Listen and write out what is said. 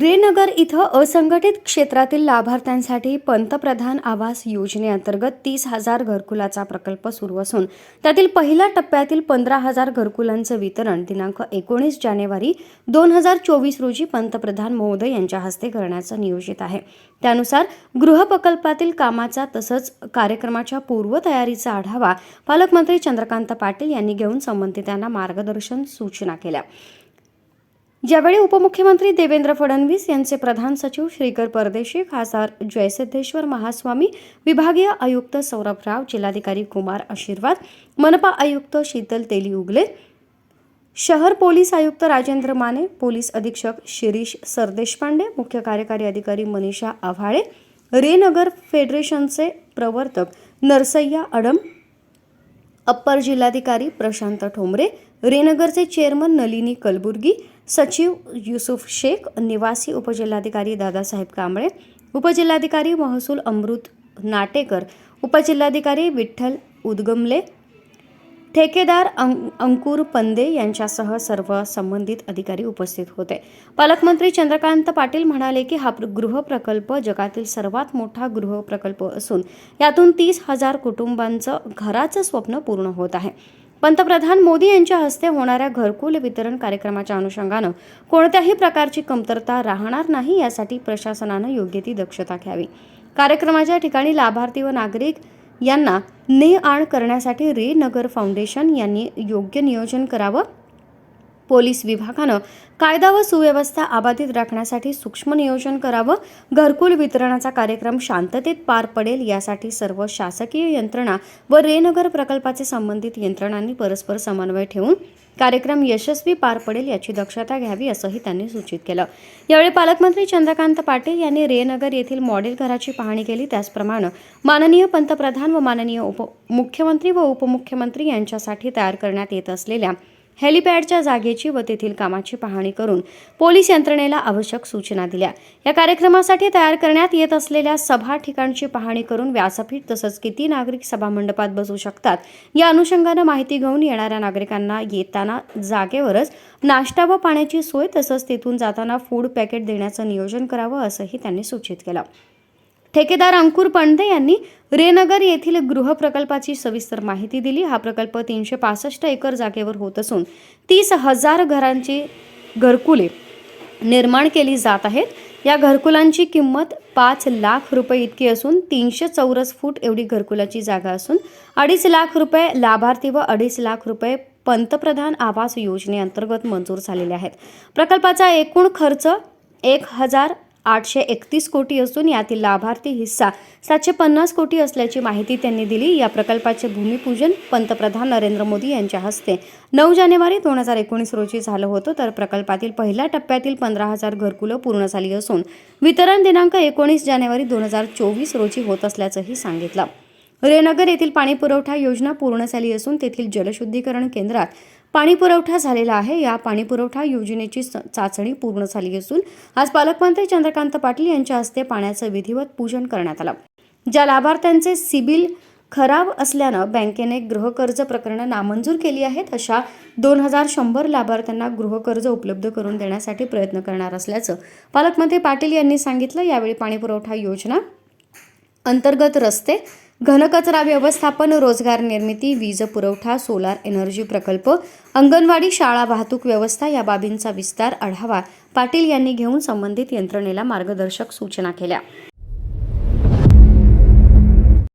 रेनगर इथं असंघटित क्षेत्रातील लाभार्थ्यांसाठी पंतप्रधान आवास योजनेअंतर्गत तीस हजार घरकुलाचा प्रकल्प सुरू असून त्यातील पहिल्या टप्प्यातील पंधरा हजार घरकुलांचं वितरण दिनांक एकोणीस जानेवारी दोन हजार चोवीस रोजी पंतप्रधान महोदय यांच्या हस्ते करण्याचं नियोजित आहे. त्यानुसार गृहप्रकल्पातील कामाचा तसंच कार्यक्रमाच्या पूर्वतयारीचा आढावा पालकमंत्री चंद्रकांत पाटील यांनी घेऊन संबंधितांना मार्गदर्शन सूचना केल्या. यावेळी उपमुख्यमंत्री देवेंद्र फडणवीस यांचे प्रधान सचिव श्रीकर परदेशी खासदार जयसिद्धेश्वर महास्वामी विभागीय आयुक्त सौरभ राव जिल्हाधिकारी कुमार आशीर्वाद मनपा आयुक्त शीतल तेली उगले शहर पोलीस आयुक्त राजेंद्र माने पोलीस अधीक्षक शिरीष सरदेशपांडे मुख्य कार्यकारी अधिकारी मनीषा आव्हाळे रेनगर फेडरेशनचे प्रवर्तक नरसय्या अडम अप्पर जिल्हाधिकारी प्रशांत ठोंबरे रेनगरचे चेअरमन नलिनी कलबुर्गी सचिव युसुफ शेख निवासी उपजिल्हाधिकारी दादासाहेब कांबळे उपजिल्हाधिकारी महसूल अमृत नाटेकर उपजिल्हाधिकारी विठ्ठल उदगमले ठेकेदार अं- अंकुर पंदे यांच्यासह सर्व संबंधित अधिकारी उपस्थित होते. पालकमंत्री चंद्रकांत पाटील म्हणाले की हा प्र- गृहप्रकल्प जगातील सर्वात मोठा गृहप्रकल्प असून यातून तीस हजार कुटुंबांचं घराचं स्वप्न पूर्ण होत आहे. पंतप्रधान मोदी यांच्या हस्ते होणाऱ्या घरकुल वितरण कार्यक्रमाच्या अनुषंगानं कोणत्याही प्रकारची कमतरता राहणार नाही यासाठी प्रशासनानं योग्य ती दक्षता घ्यावी. कार्यक्रमाच्या ठिकाणी लाभार्थी व नागरिक यांना ने आण करण्यासाठी रे नगर फाउंडेशन यांनी योग्य नियोजन करावं. पोलीस विभागानं कायदा व सुव्यवस्था अबाधित राखण्यासाठी सूक्ष्म नियोजन करावं घरकुल वितरणाचा कार्यक्रम शांततेत पार पडेल यासाठी सर्व शासकीय यंत्रणा व रेनगर प्रकल्पाचे संबंधित यंत्रणांनी परस्पर समन्वय ठेवून कार्यक्रम यशस्वी पार पडेल याची दक्षता घ्यावी असंही त्यांनी सूचित केलं. यावेळी पालकमंत्री चंद्रकांत पाटील यांनी रेनगर येथील मॉडेल घराची पाहणी केली. त्याचप्रमाणे माननीय पंतप्रधान व माननीय उप मुख्यमंत्री व उपमुख्यमंत्री यांच्यासाठी तयार करण्यात येत असलेल्या हेलिपॅडच्या जागेची व तेथील कामाची पाहणी करून पोलीस यंत्रणेला आवश्यक सूचना दिल्या. या कार्यक्रमासाठी तयार करण्यात येत असलेल्या सभा ठिकाणची पाहणी करून व्यासपीठ तसंच किती नागरिक सभा मंडपात बसू शकतात या अनुषंगानं माहिती घेऊन येणाऱ्या नागरिकांना येताना जागेवरच नाश्ता व पाण्याची सोय तसंच तेथून जाताना फूड पॅकेट देण्याचं नियोजन करावं असंही त्यांनी सूचित केलं. ठेकेदार अंकुर पंडे यांनी रेनगर येथील गृहप्रकल्पाची सविस्तर माहिती दिली. हा प्रकल्प तीनशे पासष्ट एकर जागेवर होत असून तीस हजार घरांची घरकुले निर्माण केली जात आहेत. या घरकुलांची किंमत पाच लाख रुपये इतकी असून तीनशे चौरस फूट एवढी घरकुलाची जागा असून अडीच लाख रुपये लाभार्थी व अडीच लाख रुपये पंतप्रधान आवास योजनेअंतर्गत मंजूर झालेले आहेत. प्रकल्पाचा एकूण खर्च एक हजार आठशे एकतीस कोटी असून यातील लाभार्थी हिस्सा सातशे पन्नास कोटी असल्याची माहिती त्यांनी दिली. या प्रकल्पाचे भूमिपूजन पंतप्रधान नरेंद्र मोदी यांच्या हस्ते नऊ जानेवारी दोन हजार एकोणीस रोजी झालं होतं. तर प्रकल्पातील पहिल्या टप्प्यातील पंधरा हजार घरकुलं पूर्ण झाली असून वितरण दिनांक एकोणीस जानेवारी दोन हजार चोवीस रोजी होत असल्याचंही सांगितलं. रेनगर येथील पाणीपुरवठा योजना पूर्ण झाली असून तेथील जलशुद्धीकरण केंद्रात पाणीपुरवठा झालेला आहे. या पाणीपुरवठा योजनेची चाचणी पूर्ण झाली असून आज पालकमंत्री चंद्रकांत पाटील यांच्या हस्ते पाण्याचं विधिवत पूजन करण्यात आलं. ज्या लाभार्थ्यांचे सिबिल खराब असल्यानं बँकेने गृहकर्ज प्रकरणं नामंजूर केली आहेत अशा दोन हजार शंभर लाभार्थ्यांना गृहकर्ज उपलब्ध करून देण्यासाठी प्रयत्न करणार असल्याचं पालकमंत्री पाटील यांनी सांगितलं. यावेळी पाणीपुरवठा योजना अंतर्गत रस्ते घनकचरा व्यवस्थापन रोजगार निर्मिती वीज पुरवठा सोलार एनर्जी प्रकल्प अंगणवाडी शाळा वाहतूक व्यवस्था या बाबींचा विस्तार आढावा पाटील यांनी घेऊन संबंधित यंत्रणेला मार्गदर्शक सूचना केल्या.